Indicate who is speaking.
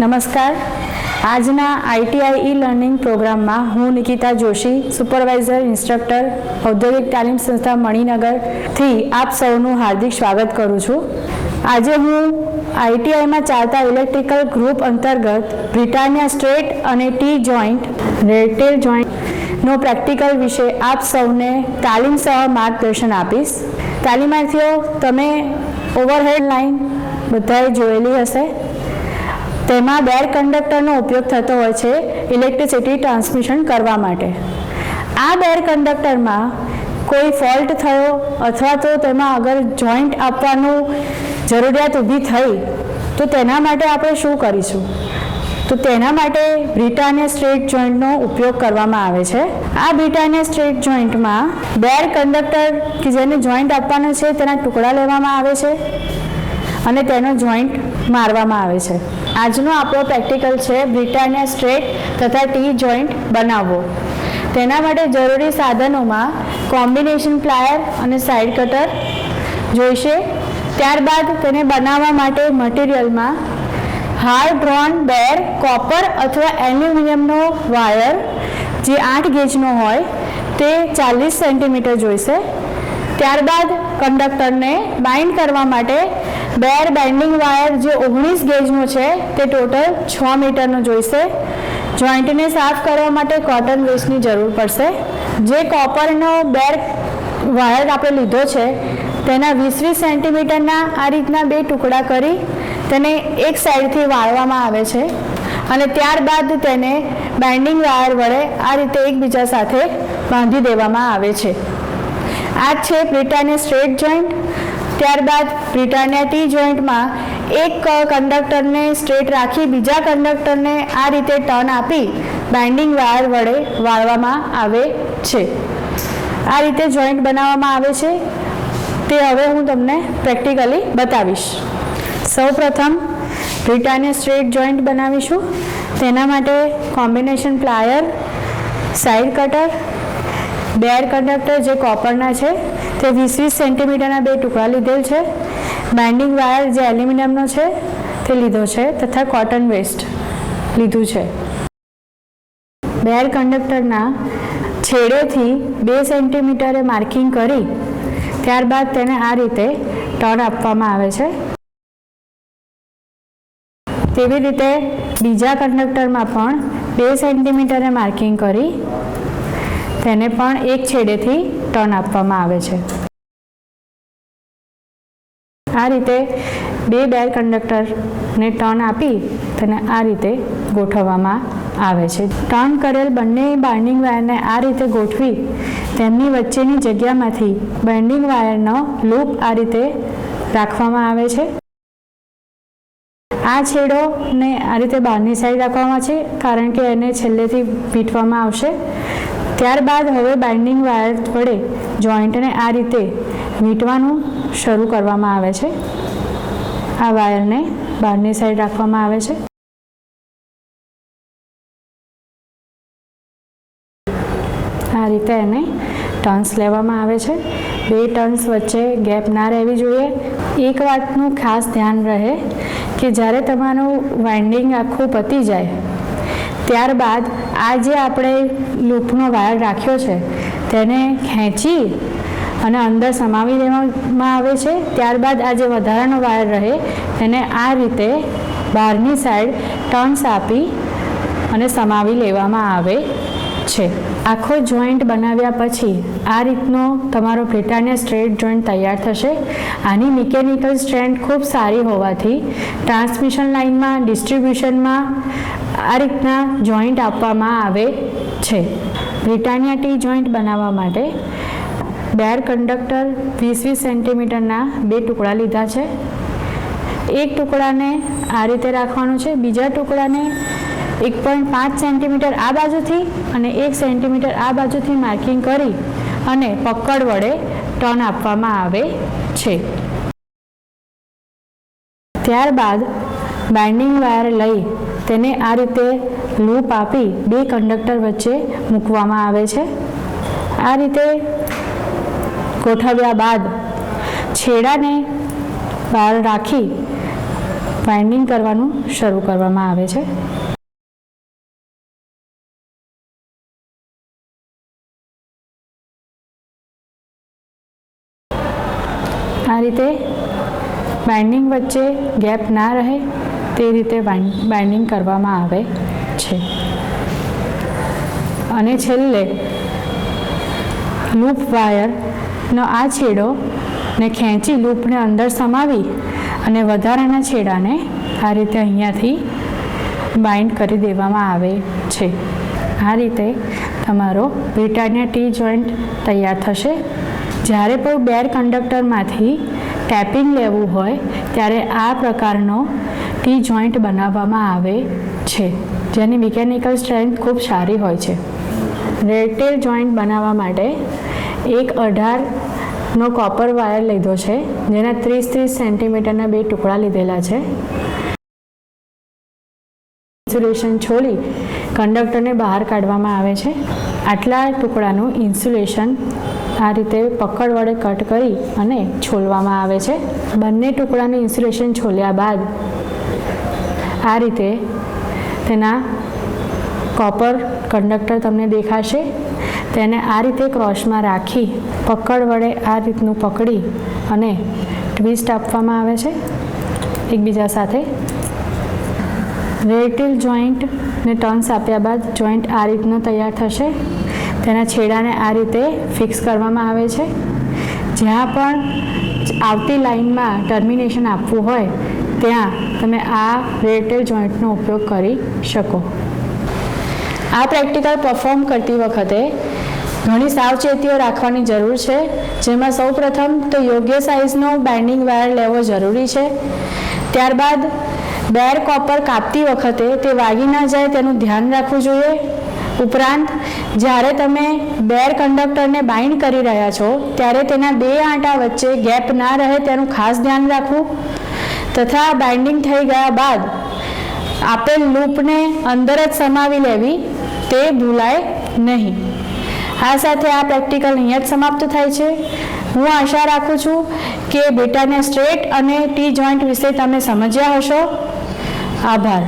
Speaker 1: નમસ્કાર. આજના ITI e learning પ્રોગ્રામમાં હું નિકિતા જોશી, સુપરવાઇઝર, ઇન્સ્ટ્રક્ટર, ઔદ્યોગિક તાલીમ સંસ્થા મણિનગરથી આપ સૌનું હાર્દિક સ્વાગત કરું છું. આજે હું આઈટીઆઈમાં ચાલતા ઇલેક્ટ્રિકલ ગ્રુપ અંતર્ગત બ્રિટાનિયા સ્ટ્રેટ અને ટી જોઈન્ટ, રેટેલ જોઈન્ટનો પ્રેક્ટિકલ વિશે આપ સૌને તાલીમ સહ માર્ગદર્શન આપીશ. તાલીમાર્થીઓ, તમે ઓવરહેડ લાઈન બધાએ જોયેલી હશે. તેમાં બેર કંડક્ટરનો ઉપયોગ થતો હોય છે ઇલેક્ટ્રિસિટી ટ્રાન્સમિશન કરવા માટે. આ બેર કંડક્ટરમાં કોઈ ફોલ્ટ થયો અથવા તો તેમાં અગર જોઈન્ટ આપવાનું જરૂરિયાત ઊભી થઈ, તો તેના માટે આપણે શું કરીશું? તો તેના માટે બ્રિટાનિયા સ્ટ્રેટ જોઈન્ટનો ઉપયોગ કરવામાં આવે છે. આ બ્રિટાનિયા સ્ટ્રેટ જોઈન્ટમાં બેર કંડક્ટર કે જેને જોઈન્ટ આપવાનો છે તેના ટુકડા લેવામાં આવે છે અને તેનો જોઈન્ટ મારવામાં આવે છે. આજનો આપણો પ્રેક્ટિકલ છે, બ્રિટાનિયા સ્ટ્રેટ તથા ટી જોઈન્ટ બનાવવો. તેના માટે જરૂરી સાધનોમાં કોમ્બિનેશન પ્લાયર અને સાઇડ કટર જોઈશે. ત્યારબાદ તેને બનાવવા માટે મટીરિયલમાં હાર્ડ ડ્રોન બેર, કોપર અથવા એલ્યુમિનિયમનો વાયર જે આઠ ગેજનો હોય તે ચાલીસ સેન્ટીમીટર જોઈશે. ત્યારબાદ કંડક્ટરને બાઇન્ડ કરવા માટે બેર બેન્ડિંગ વાયર જે ઓગણીસ ગેજનો છે, તે ટોટલ છ મીટરનો જોઈશે. જોઈન્ટને સાફ કરવા માટે કોટન વેસ્ટની જરૂર પડશે. જે કોપરનો બેર વાયર આપણે લીધો છે, તેના વીસ વીસ સેન્ટીમીટરના આ રીતના બે ટુકડા કરી તેને એક સાઈડથી વાળવામાં આવે છે અને ત્યારબાદ તેને બેન્ડિંગ વાયર વડે આ રીતે એકબીજા સાથે બાંધી દેવામાં આવે છે. આ છે બ્રિટાનિયા સ્ટ્રેટ જોઈન્ટ ત્યારબાદ બ્રિટાનિયા ટી જોઈન્ટમાં એક કંડક્ટરને સ્ટ્રેટ રાખી બીજા કંડક્ટરને આ રીતે ટર્ન આપી બાઇન્ડિંગ વાયર વડે વાળવામાં આવે છે. આ રીતે જોઈન્ટ બનાવવામાં આવે છે. તે હવે હું તમને પ્રેક્ટિકલી બતાવીશ. સૌપ્રથમ બ્રિટાનિયા સ્ટ્રેટ જોઈન્ટ બનાવીશું. તેના માટે combination plier, side cutter bare conductor જે કોપરના છે તે વીસ વીસ સેન્ટીમીટરના બે ટુકડા લીધેલ છે. બાઇન્ડિંગ વાયર જે એલ્યુમિનિયમનો છે, તે લીધો છે તથા કોટન વેસ્ટ લીધું છે. બેર કંડક્ટરના છેડેથી બે સેન્ટીમીટરે માર્કિંગ કરી ત્યારબાદ તેને આ રીતે ટર્ન આપવામાં આવે છે. તેવી રીતે બીજા કંડક્ટરમાં પણ બે સેન્ટીમીટરે માર્કિંગ કરી તેને પણ એક છેડેથી ટર્ન આપવામાં આવે છે. આ રીતે બે બેર કંડક્ટરને ટર્ન આપી તેને આ રીતે ગોઠવવામાં આવે છે. ટર્ન કરેલ બંને બાઇન્ડિંગ વાયરને આ રીતે ગોઠવી તેમની વચ્ચેની જગ્યામાંથી બાઇન્ડિંગ વાયરનો લૂપ આ રીતે રાખવામાં આવે છે. આ છેડોને આ રીતે બહારની સાઈડ રાખવામાં છે, કારણ કે એને છેલ્લેથી પીટવામાં આવશે. ત્યારબાદ હવે બાઇન્ડિંગ વાયર વડે જોઈન્ટને આ રીતે વીંટવાનું શરૂ કરવામાં આવે છે. આ વાયરને બહારની સાઈડ રાખવામાં આવે છે. આ રીતે એને ટર્ન્સ લેવામાં આવે છે. બે ટર્ન્સ વચ્ચે ગેપ ના રહેવી જોઈએ. એક વાતનું ખાસ ધ્યાન રહે કે જ્યારે તમારું વાઇન્ડિંગ આખું પતી જાય ત્યારબાદ આ જે આપણે લૂપનો વાયર રાખ્યો છે, તેને ખેંચી અને અંદર સમાવી દેવામાં આવે છે. ત્યારબાદ આ જે વધારાનો વાયર રહે, તેને આ રીતે બહારની સાઈડ ટર્ન્સ આપી અને સમાવી લેવામાં આવે છે. આખો જોઈન્ટ બનાવ્યા પછી આ રીતનો તમારો બ્રિટાનિયા સ્ટ્રેટ જોઈન્ટ તૈયાર થશે. આની મિકેનિકલ સ્ટ્રેન્થ ખૂબ સારી હોવાથી ટ્રાન્સમિશન લાઇનમાં, ડિસ્ટ્રીબ્યુશનમાં આ રીતના જોઈન્ટ આપવામાં આવે છે. બ્રિટાનિયા ટી જોઈન્ટ બનાવવા માટે બેર કંડક્ટર વીસ વીસ સેન્ટીમીટરના બે ટુકડા લીધા છે. એક ટુકડાને આ રીતે રાખવાનું છે. બીજા ટુકડાને એક પોઈન્ટ પાંચ સેન્ટીમીટર આ બાજુથી અને એક સેન્ટીમીટર આ બાજુથી માર્કિંગ કરી અને પકડ વડે ટર્ન આપવામાં આવે છે. ત્યારબાદ બાઇન્ડિંગ વાયર લઈ તેને આ રીતે લૂપ આપી બે કંડક્ટર વચ્ચે મૂકવામાં આવે છે. આ રીતે ગોઠવ્યા બાદ છેડાને બહાર રાખી બાઇન્ડિંગ કરવાનું શરૂ કરવામાં આવે છે. આ રીતે બાઇન્ડિંગ વચ્ચે ગેપ ના રહે. તે રીતે બાઇન્ડિંગ કરવામાં આવે છે. અને છેલ્લે, લૂપ વાયરનો આ છેડો ને ખેંચી લૂપને અંદર સમાવી અને વધારાના છેડાને આ રીતે અહીંયાથી બાઇન્ડ કરી દેવામાં આવે છે. આ રીતે તમારો બ્રિટાનિયા ટી જોઈન્ટ તૈયાર થશે. જ્યારે પણ બેર કંડક્ટરમાંથી ટેપિંગ લેવું હોય, ત્યારે આ પ્રકારનો ટી જોઈન્ટ બનાવવામાં આવે છે, જેની મિકેનિકલ સ્ટ્રેન્થ ખૂબ સારી હોય છે. રેટેલ જોઈન્ટ બનાવવા માટે એક અઢારનો કોપર વાયર લીધો છે, જેના ત્રીસ ત્રીસ સેન્ટીમીટરના બે ટુકડા લીધેલા છે. ઇન્સ્યુલેશન છોડી કંડક્ટરને બહાર કાઢવામાં આવે છે. આટલા ટુકડાનું ઇન્સ્યુલેશન આ રીતે પકડ વડે કટ કરી અને છોલવામાં આવે છે. બંને ટુકડાનું ઇન્સ્યુલેશન છોલ્યા બાદ આ રીતે તેના કોપર કંડક્ટર તમને દેખાશે. તેને આ રીતે ક્રોસમાં રાખી, પકડ વડે આ રીતનું પકડી અને ટ્વિસ્ટ આપવામાં આવે છે એકબીજા સાથે. રેટિલ જોઈન્ટને ટર્ન્સ આપ્યા બાદ જોઈન્ટ આ રીતનું તૈયાર થશે. તેના છેડાને આ રીતે ફિક્સ કરવામાં આવે છે. જ્યાં પણ આવતી લાઇનમાં ટર્મિનેશન આપવું હોય ત્યાં તમે આ રિલેટેડ જોઈન્ટનો ઉપયોગ કરી શકો. આ પ્રેક્ટિકલ પરફોર્મ કરતી વખતે ઘણી સાવચેતીઓ રાખવાની જરૂર છે. જેમાં સૌપ્રથમ તો યોગ્ય સાઇઝનો બાઇન્ડિંગ વાયર લેવો જરૂરી છે. ત્યારબાદ બેર કોપર કાપતી વખતે તે વાગી ના જાય તેનું ધ્યાન રાખવું જોઈએ. ઉપરાંત જ્યારે તમે બેર કંડક્ટરને બાઇન્ડ કરી રહ્યા છો, ત્યારે તેના બે આંટા વચ્ચે ગેપ ના રહે તેનું ખાસ ધ્યાન રાખવું. તથા બાઇન્ડિંગ થઈ ગયા બાદ આપેલ લૂપને અંદર જ સમાવી લેવી તે ભૂલાય નહીં. આ સાથે આ પ્રેક્ટિકલ અહીંયા જ સમાપ્ત થાય છે. હું આશા રાખું છું કે બેટાને સ્ટ્રેટ અને ટી જોઈન્ટ વિશે તમે સમજ્યા હશો. આભાર.